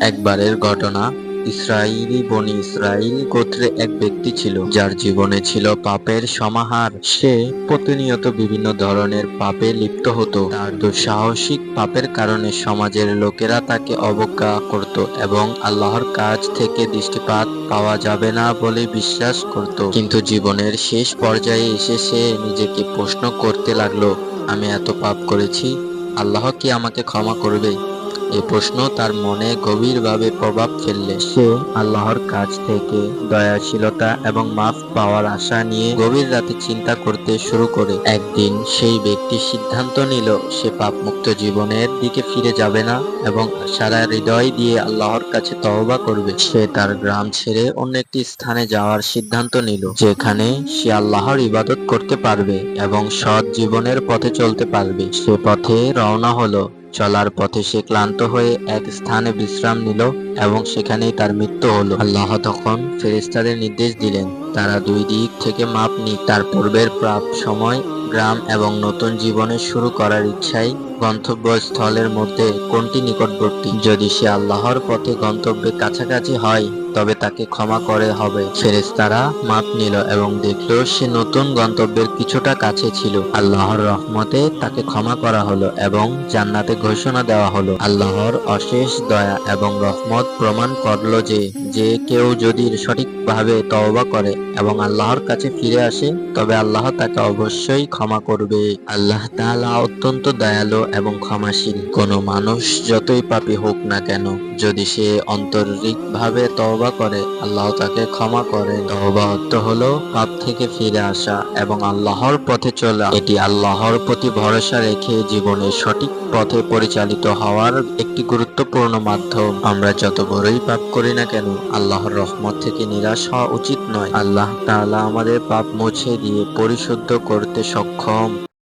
একবারের ঘটনা ইসরায়েলি বনি ইসরাইল গোত্রে এক ব্যক্তি ছিল, যার জীবনে ছিল পাপের সমাহার। সে প্রতিনিয়ত বিভিন্ন ধরনের পাপে লিপ্ত হতো। তার দুঃসাহসিক পাপের কারণে সমাজের লোকেরা তাকে অবজ্ঞা করত এবং আল্লাহর কাজ থেকে দৃষ্টিপাত পাওয়া যাবে না বলে বিশ্বাস করত। কিন্তু জীবনের শেষ পর্যায়ে এসে সে নিজেকে প্রশ্ন করতে লাগল, আমি এত পাপ করেছি, আল্লাহ কি আমাকে ক্ষমা করবে? এই প্রশ্ন তার মনে গভীরভাবে প্রভাব ফেললে। সে আল্লাহর কাছ থেকে দয়াশীলতা এবং মাফ পাওয়ার আশা নিয়ে গভীর রাতে চিন্তা করতে শুরু করে। একদিন সেই ব্যক্তি সিদ্ধান্ত নিল, সে পাপমুক্ত জীবনের দিকে ফিরে যাবে না এবং সারা হৃদয় দিয়ে আল্লাহর কাছে তওবা করবে। সে তার গ্রাম ছেড়ে অন্য একটি স্থানে যাওয়ার সিদ্ধান্ত নিল, যেখানে সে আল্লাহর ইবাদত করতে পারবে এবং সৎ জীবনের পথে চলতে পারবে। সে পথে রওনা হলো চলার পথে সে ক্লান্ত হয়ে এক স্থানে বিশ্রাম নিল এবং সেখানেই তার মৃত্যু হল। আল্লাহ তখন ফেরেস্তাদের নির্দেশ দিলেন, তারা দুই দিক থেকে মাপ নিক। তার পূর্বের প্রাপ সময়, গ্রাম এবং নতুন জীবনের শুরু করার ইচ্ছাই গন্তব্যস্থলের মধ্যে কোনটি নিকটবর্তী। যদি সে আল্লাহর পথে গন্তব্যের কাছাকাছি হয় তবে তাকে ক্ষমা করে হবে। ফেরেশতারা মাপ নিল এবং দেখল সে নতুন গন্তব্যের কিছুটা কাছে ছিল। আল্লাহর রহমতে তাকে ক্ষমা করা হলো এবং জান্নাতে ঘোষণা দেওয়া হলো। আল্লাহর অশেষ দয়া এবং রহমত প্রমাণ করল যে যে কেউ যদি সঠিকভাবে তওবা করে এবং আল্লাহর কাছে ফিরে আসে, তবে আল্লাহ তাকে অবশ্যই ক্ষমা করবে। আল্লাহ তাআলা অত্যন্ত দয়ালু এবং ক্ষমাশীল। কোনো মানুষ যতই পাপী হোক না কেন, যদি সে অন্তরিকভাবে তওবা করে, আল্লাহ তাকে ক্ষমা করে। তওবা অর্থ হলো পাপ থেকে ফিরে আসা এবং আল্লাহর পথে চলা। এটি আল্লাহর প্রতি ভরসা রেখে জীবনের সঠিক পথে পরিচালিত হওয়ার একটি গুরুত্বপূর্ণ মাধ্যম। আমরা যত বড়ই পাপ করি না কেন, আল্লাহর রহমত থেকে নিরাশ হওয়া উচিত নয়। আল্লাহ তাআলা আমাদের পাপ মুছে দিয়ে পরিশুদ্ধ করতে সক্ষম।